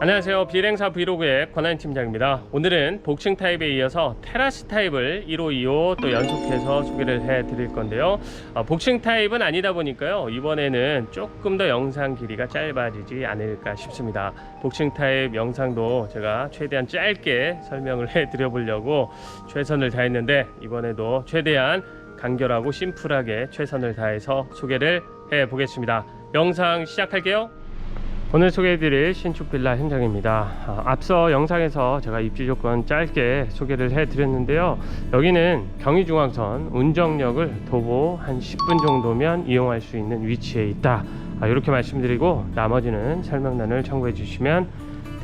안녕하세요. 비행사 브이로그의 권한 팀장입니다. 오늘은 복층 타입에 이어서 테라스 타입을 1호, 2호 또 연속해서 소개를 해 드릴 건데요. 어, 복층 타입은 아니다 보니까요. 이번에는 조금 더 영상 길이가 짧아지지 않을까 싶습니다. 복층 타입 영상도 제가 최대한 짧게 설명을 해 드려 보려고 최선을 다했는데 이번에도 최대한 간결하고 심플하게 최선을 다해서 소개를 해 보겠습니다. 영상 시작할게요. 오늘 소개해드릴 신축 빌라 현장입니다. 아, 앞서 영상에서 제가 입지 조건 짧게 소개를 해드렸는데요. 여기는 경의중앙선 운정역을 도보 한 10분 정도면 이용할 수 있는 위치에 있다. 아, 이렇게 말씀드리고 나머지는 설명란을 참고해 주시면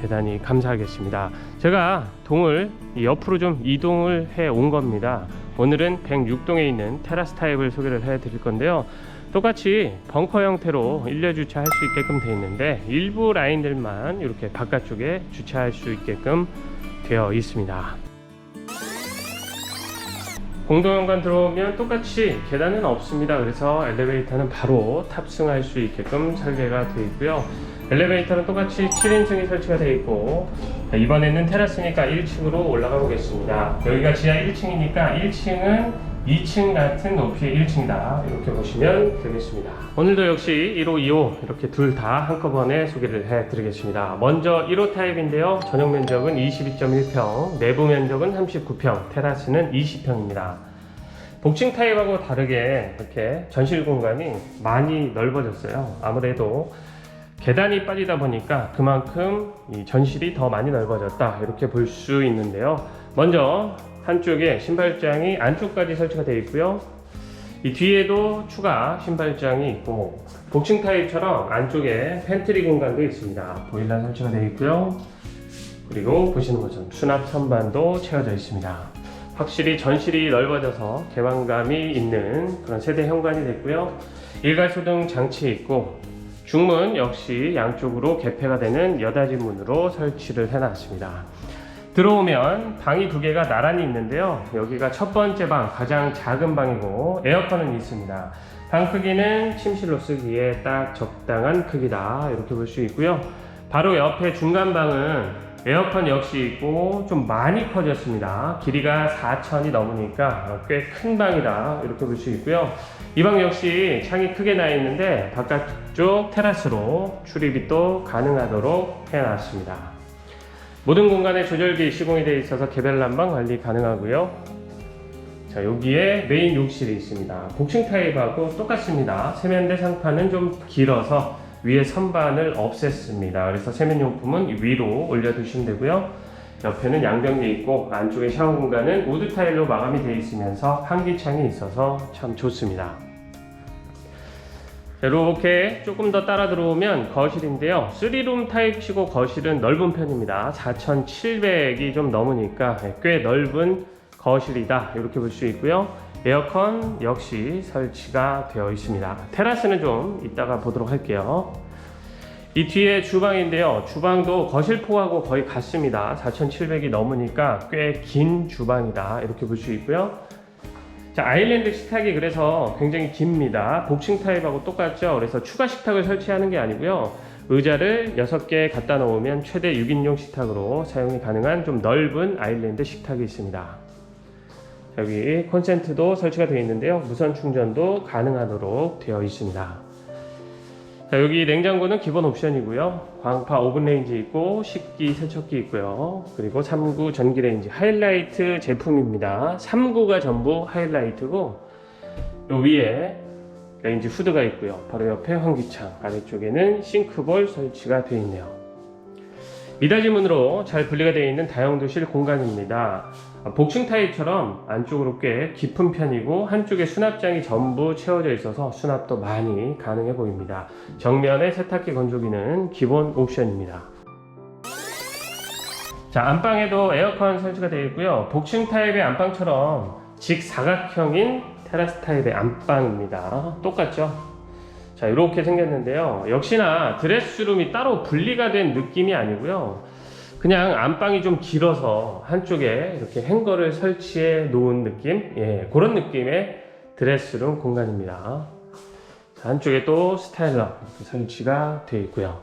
대단히 감사하겠습니다. 제가 동을 이 옆으로 좀 이동을 해 온 겁니다. 오늘은 106동에 있는 테라스 타입을 소개를 해 드릴 건데요. 똑같이 벙커 형태로 일례 주차할 수 있게끔 되어 있는데 일부 라인들만 이렇게 바깥쪽에 주차할 수 있게끔 되어 있습니다. 공동현관 들어오면 똑같이 계단은 없습니다. 그래서 엘리베이터는 바로 탑승할 수 있게끔 설계가 되어 있고요. 엘리베이터는 똑같이 7인승이 설치가 되어 있고 자, 이번에는 테라스니까 1층으로 올라가 보겠습니다. 여기가 지하 1층이니까 1층은 2층 같은 높이의 1층이다. 이렇게 보시면 되겠습니다. 오늘도 역시 1호, 2호 이렇게 둘 다 한꺼번에 소개를 해 드리겠습니다. 먼저 1호 타입인데요. 전용 면적은 22.1평, 내부 면적은 39평, 테라스는 20평입니다. 복층 타입하고 다르게 이렇게 전실 공간이 많이 넓어졌어요. 아무래도 계단이 빠지다 보니까 그만큼 이 전실이 더 많이 넓어졌다 이렇게 볼 수 있는데요. 먼저 한쪽에 신발장이 안쪽까지 설치가 되어 있고요. 이 뒤에도 추가 신발장이 있고 복층 타입처럼 안쪽에 팬트리 공간도 있습니다. 보일러 설치가 되어 있고요. 그리고 보시는 것처럼 수납 선반도 채워져 있습니다. 확실히 전실이 넓어져서 개방감이 있는 그런 세대 현관이 됐고요. 일괄소등 장치 있고 중문 역시 양쪽으로 개폐가 되는 여닫이 문으로 설치를 해놨습니다. 들어오면 방이 두 개가 나란히 있는데요. 여기가 첫 번째 방, 가장 작은 방이고 에어컨은 있습니다. 방 크기는 침실로 쓰기에 딱 적당한 크기다. 이렇게 볼 수 있고요. 바로 옆에 중간 방은 에어컨 역시 있고 좀 많이 커졌습니다. 길이가 4천이 넘으니까 꽤 큰 방이다. 이렇게 볼 수 있고요. 이 방 역시 창이 크게 나 있는데 바깥쪽 테라스로 출입이 또 가능하도록 해놨습니다. 모든 공간에 조절기 시공이 되어 있어서 개별 난방 관리 가능하고요. 자 여기에 메인 욕실이 있습니다. 복층 타입하고 똑같습니다. 세면대 상판은 좀 길어서 위에 선반을 없앴습니다. 그래서 세면용품은 위로 올려두시면 되고요. 옆에는 양변기 있고 안쪽에 샤워 공간은 우드 타일로 마감이 되어 있으면서 환기창이 있어서 참 좋습니다. 이렇게 조금 더 따라 들어오면 거실인데요. 3룸 타입치고 거실은 넓은 편입니다. 4,700이 좀 넘으니까 꽤 넓은 거실이다. 이렇게 볼 수 있고요. 에어컨 역시 설치가 되어 있습니다. 테라스는 좀 이따가 보도록 할게요. 이 뒤에 주방인데요. 주방도 거실폭하고 거의 같습니다. 4,700이 넘으니까 꽤 긴 주방이다. 이렇게 볼 수 있고요. 자, 아일랜드 식탁이 그래서 굉장히 깁니다. 복층 타입하고 똑같죠. 그래서 추가 식탁을 설치하는 게 아니고요. 의자를 6개 갖다 놓으면 최대 6인용 식탁으로 사용이 가능한 좀 넓은 아일랜드 식탁이 있습니다. 여기 콘센트도 설치가 되어 있는데요. 무선 충전도 가능하도록 되어 있습니다. 자, 여기 냉장고는 기본 옵션이고요. 광파 오븐 레인지 있고 식기 세척기 있고요. 그리고 3구 전기 레인지 하이라이트 제품입니다. 3구가 전부 하이라이트고 요 위에 레인지 후드가 있고요. 바로 옆에 환기창 아래쪽에는 싱크볼 설치가 되어 있네요. 미닫이 문으로 잘 분리가 되어 있는 다용도실 공간입니다. 복층 타입처럼 안쪽으로 꽤 깊은 편이고 한쪽에 수납장이 전부 채워져 있어서 수납도 많이 가능해 보입니다. 정면에 세탁기 건조기는 기본 옵션입니다. 자 안방에도 에어컨 설치가 되어 있고요. 복층 타입의 안방처럼 직사각형인 테라스 타입의 안방입니다. 똑같죠? 자 이렇게 생겼는데요. 역시나 드레스룸이 따로 분리가 된 느낌이 아니고요. 그냥 안방이 좀 길어서 한쪽에 이렇게 행거를 설치해 놓은 느낌? 예, 그런 느낌의 드레스룸 공간입니다. 자, 안쪽에 또 스타일러 설치가 되어 있고요.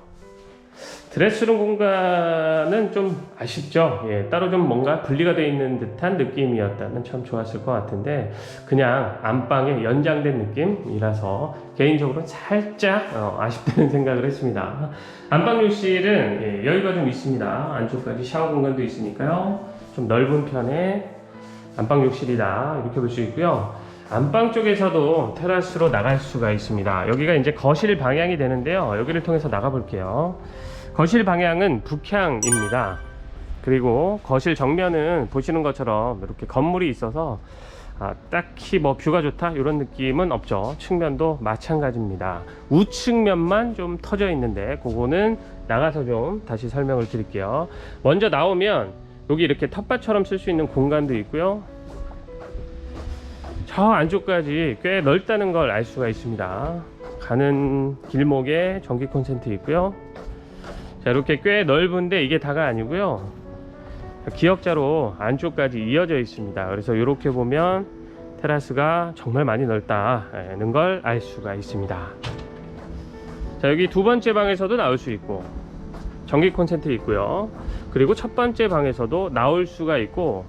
드레스룸 공간은 좀 아쉽죠. 예, 따로 좀 뭔가 분리가 되어 있는 듯한 느낌이었다면 참 좋았을 것 같은데 그냥 안방의 연장된 느낌이라서 개인적으로 살짝 어, 아쉽다는 생각을 했습니다. 안방 욕실은 예, 여유가 좀 있습니다. 안쪽까지 샤워 공간도 있으니까요. 좀 넓은 편의 안방 욕실이다 이렇게 볼 수 있고요. 안방 쪽에서도 테라스로 나갈 수가 있습니다. 여기가 이제 거실 방향이 되는데요. 여기를 통해서 나가 볼게요. 거실 방향은 북향입니다. 그리고 거실 정면은 보시는 것처럼 이렇게 건물이 있어서 아, 딱히 뭐 뷰가 좋다 이런 느낌은 없죠. 측면도 마찬가지입니다. 우측면만 좀 터져 있는데 그거는 나가서 좀 다시 설명을 드릴게요. 먼저 나오면 여기 이렇게 텃밭처럼 쓸 수 있는 공간도 있고요. 저 안쪽까지 꽤 넓다는 걸 알 수가 있습니다. 가는 길목에 전기 콘센트 있고요. 자 이렇게 꽤 넓은데 이게 다가 아니고요. 기역자로 안쪽까지 이어져 있습니다. 그래서 이렇게 보면 테라스가 정말 많이 넓다는 걸 알 수가 있습니다. 자 여기 두 번째 방에서도 나올 수 있고 전기 콘센트 있고요. 그리고 첫 번째 방에서도 나올 수가 있고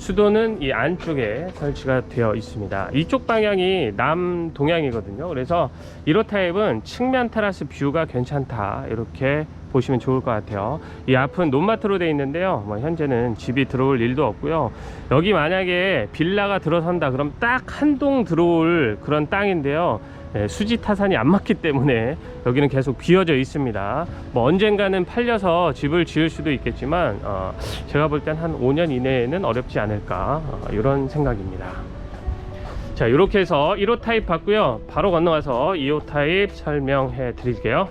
수도는 이 안쪽에 설치가 되어 있습니다. 이쪽 방향이 남동향이거든요. 그래서 1호 타입은 측면 테라스 뷰가 괜찮다. 이렇게 보시면 좋을 것 같아요. 이 앞은 논마트로 되어 있는데요. 뭐 현재는 집이 들어올 일도 없고요. 여기 만약에 빌라가 들어선다 그럼 딱 한 동 들어올 그런 땅인데요. 예, 수지 타산이 안 맞기 때문에 여기는 계속 비어져 있습니다. 뭐 언젠가는 팔려서 집을 지을 수도 있겠지만 어, 제가 볼 땐 한 5년 이내에는 어렵지 않을까 어, 이런 생각입니다. 자 이렇게 해서 1호 타입 봤고요. 바로 건너와서 2호 타입 설명해 드릴게요.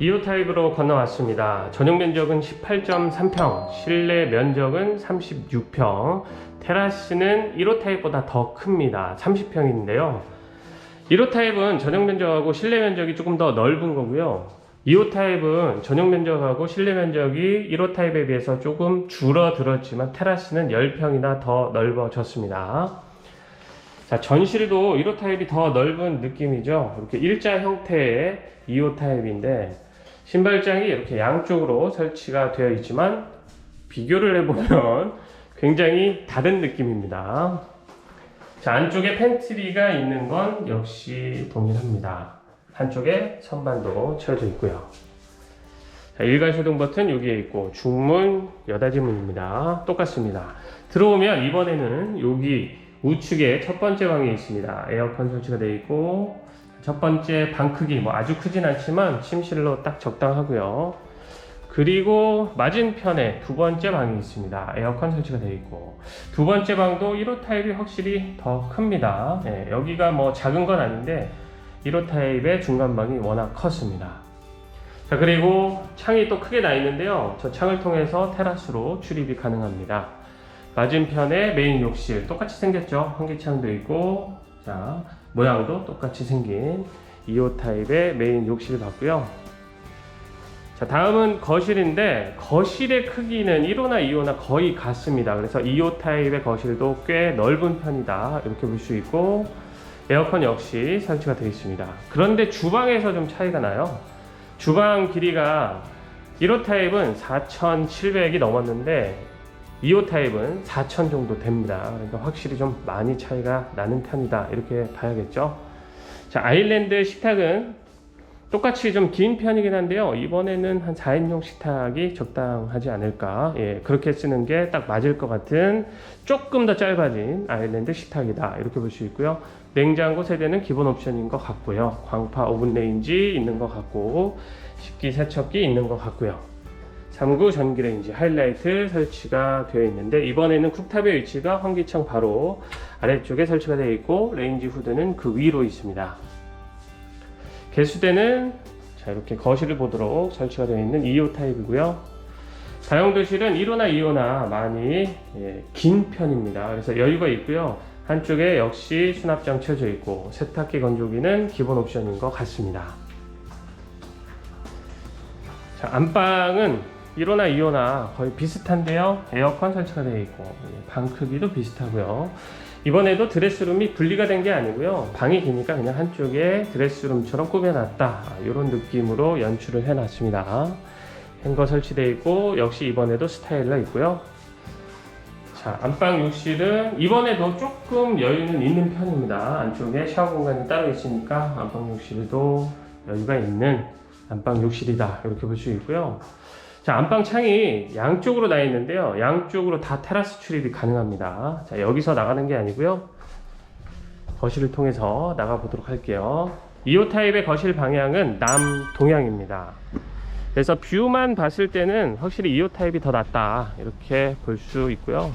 2호 타입으로 건너왔습니다. 전용 면적은 18.3평, 실내 면적은 36평, 테라스는 1호 타입보다 더 큽니다. 30평인데요. 1호 타입은 전용 면적하고 실내 면적이 조금 더 넓은 거고요. 2호 타입은 전용 면적하고 실내 면적이 1호 타입에 비해서 조금 줄어들었지만 테라스는 10평이나 더 넓어졌습니다. 자, 전실도 1호 타입이 더 넓은 느낌이죠. 이렇게 일자 형태의 2호 타입인데 신발장이 이렇게 양쪽으로 설치가 되어 있지만 비교를 해보면 굉장히 다른 느낌입니다. 자, 안쪽에 팬트리가 있는 건 역시 동일합니다. 한쪽에 선반도 채워져 있고요. 자, 일괄 소등 버튼 여기에 있고 중문 여닫이 문입니다. 똑같습니다. 들어오면 이번에는 여기 우측에 첫 번째 방이 있습니다. 에어컨 설치가 되어 있고 첫 번째 방 크기 뭐 아주 크진 않지만 침실로 딱 적당하고요. 그리고 맞은편에 두 번째 방이 있습니다. 에어컨 설치가 되어 있고 두 번째 방도 1호 타입이 확실히 더 큽니다. 예, 여기가 뭐 작은 건 아닌데 1호 타입의 중간 방이 워낙 컸습니다. 자 그리고 창이 또 크게 나 있는데요. 저 창을 통해서 테라스로 출입이 가능합니다. 맞은편에 메인 욕실 똑같이 생겼죠. 환기창도 있고 자 모양도 똑같이 생긴 2호 타입의 메인 욕실 봤고요. 자 다음은 거실인데 거실의 크기는 1호나 2호나 거의 같습니다. 그래서 2호 타입의 거실도 꽤 넓은 편이다 이렇게 볼 수 있고 에어컨 역시 설치가 되어 있습니다. 그런데 주방에서 좀 차이가 나요. 주방 길이가 1호 타입은 4,700이 넘었는데 2호 타입은 4,000 정도 됩니다. 그러니까 확실히 좀 많이 차이가 나는 편이다. 이렇게 봐야겠죠. 자, 아일랜드 식탁은 똑같이 좀 긴 편이긴 한데요. 이번에는 한 4인용 식탁이 적당하지 않을까. 예, 그렇게 쓰는 게 딱 맞을 것 같은 조금 더 짧아진 아일랜드 식탁이다. 이렇게 볼 수 있고요. 냉장고 세대는 기본 옵션인 것 같고요. 광파 오븐 레인지 있는 것 같고, 식기 세척기 있는 것 같고요. 3구 전기레인지 하이라이트 설치가 되어 있는데 이번에는 쿡탑의 위치가 환기창 바로 아래쪽에 설치가 되어 있고 레인지 후드는 그 위로 있습니다. 개수대는 자 이렇게 거실을 보도록 설치가 되어 있는 2호 타입이고요. 다용도실은 1호나 2호나 많이 예, 긴 편입니다. 그래서 여유가 있고요. 한쪽에 역시 수납장 쳐져 있고 세탁기 건조기는 기본 옵션인 것 같습니다. 자 안방은 1호나 2호나 거의 비슷한데요. 에어컨 설치가 되어 있고 예, 방 크기도 비슷하고요. 이번에도 드레스룸이 분리가 된 게 아니고요. 방이 기니까 그냥 한쪽에 드레스룸처럼 꾸며놨다. 이런 느낌으로 연출을 해놨습니다. 행거 설치되어 있고 역시 이번에도 스타일러 있고요. 자 안방 욕실은 이번에도 조금 여유는 있는 편입니다. 안쪽에 샤워 공간이 따로 있으니까 안방 욕실에도 여유가 있는 안방 욕실이다 이렇게 볼 수 있고요. 자 안방 창이 양쪽으로 나 있는데요. 양쪽으로 다 테라스 출입이 가능합니다. 자 여기서 나가는 게 아니고요. 거실을 통해서 나가 보도록 할게요. 2호 타입의 거실 방향은 남동향입니다. 그래서 뷰만 봤을 때는 확실히 2호 타입이 더 낫다 이렇게 볼 수 있고요.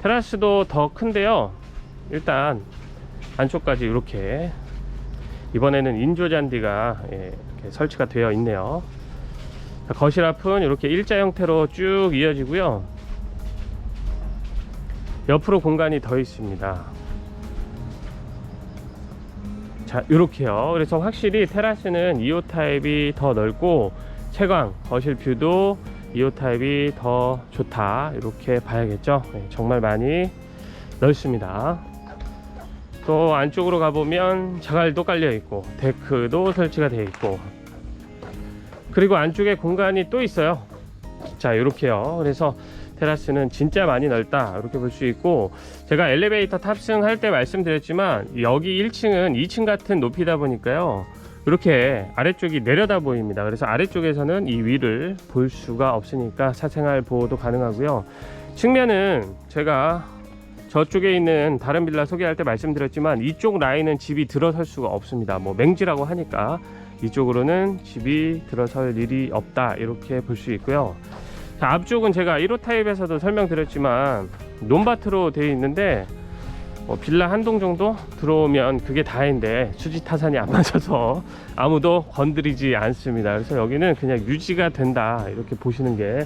테라스도 더 큰데요. 일단 안쪽까지 이렇게 이번에는 인조 잔디가 예, 설치가 되어 있네요. 자, 거실 앞은 이렇게 일자 형태로 쭉 이어지고요. 옆으로 공간이 더 있습니다. 자, 이렇게요. 그래서 확실히 테라스는 2호 타입이 더 넓고 채광, 거실 뷰도 2호 타입이 더 좋다. 이렇게 봐야겠죠. 네, 정말 많이 넓습니다. 또 안쪽으로 가보면 자갈도 깔려 있고 데크도 설치가 되어 있고 그리고 안쪽에 공간이 또 있어요. 자, 이렇게요. 그래서 테라스는 진짜 많이 넓다. 이렇게 볼 수 있고 제가 엘리베이터 탑승할 때 말씀드렸지만 여기 1층은 2층 같은 높이다 보니까요. 이렇게 아래쪽이 내려다 보입니다. 그래서 아래쪽에서는 이 위를 볼 수가 없으니까 사생활 보호도 가능하고요. 측면은 제가 저쪽에 있는 다른 빌라 소개할 때 말씀드렸지만 이쪽 라인은 집이 들어설 수가 없습니다. 뭐 맹지라고 하니까 이쪽으로는 집이 들어설 일이 없다 이렇게 볼 수 있고요. 자, 앞쪽은 제가 1호 타입에서도 설명드렸지만 논밭으로 되어 있는데 뭐 빌라 한 동 정도 들어오면 그게 다인데 수지 타산이 안 맞아서 아무도 건드리지 않습니다. 그래서 여기는 그냥 유지가 된다 이렇게 보시는 게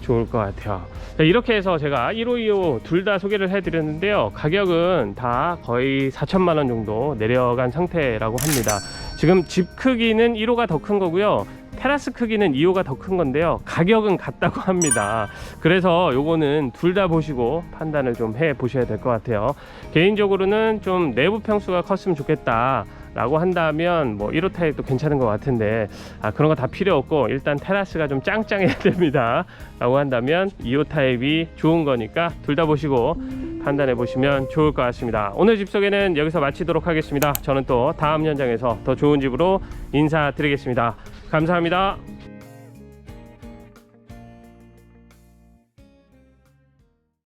좋을 것 같아요. 자, 이렇게 해서 제가 1호, 2호 둘다 소개를 해드렸는데요. 가격은 다 거의 4천만 원 정도 내려간 상태라고 합니다. 지금 집 크기는 1호가 더 큰 거고요. 테라스 크기는 2호가 더 큰 건데요. 가격은 같다고 합니다. 그래서 요거는 둘 다 보시고 판단을 좀 해 보셔야 될 것 같아요. 개인적으로는 좀 내부 평수가 컸으면 좋겠다. 라고 한다면 뭐 1호 타입 도 괜찮은 것 같은데 아 그런 거 다 필요 없고 일단 테라스가 좀 짱짱해야 됩니다. 라고 한다면 2호 타입이 좋은 거니까 둘 다 보시고 판단해 보시면 좋을 것 같습니다. 오늘 집 소개는 여기서 마치도록 하겠습니다. 저는 또 다음 현장에서 더 좋은 집으로 인사드리겠습니다. 감사합니다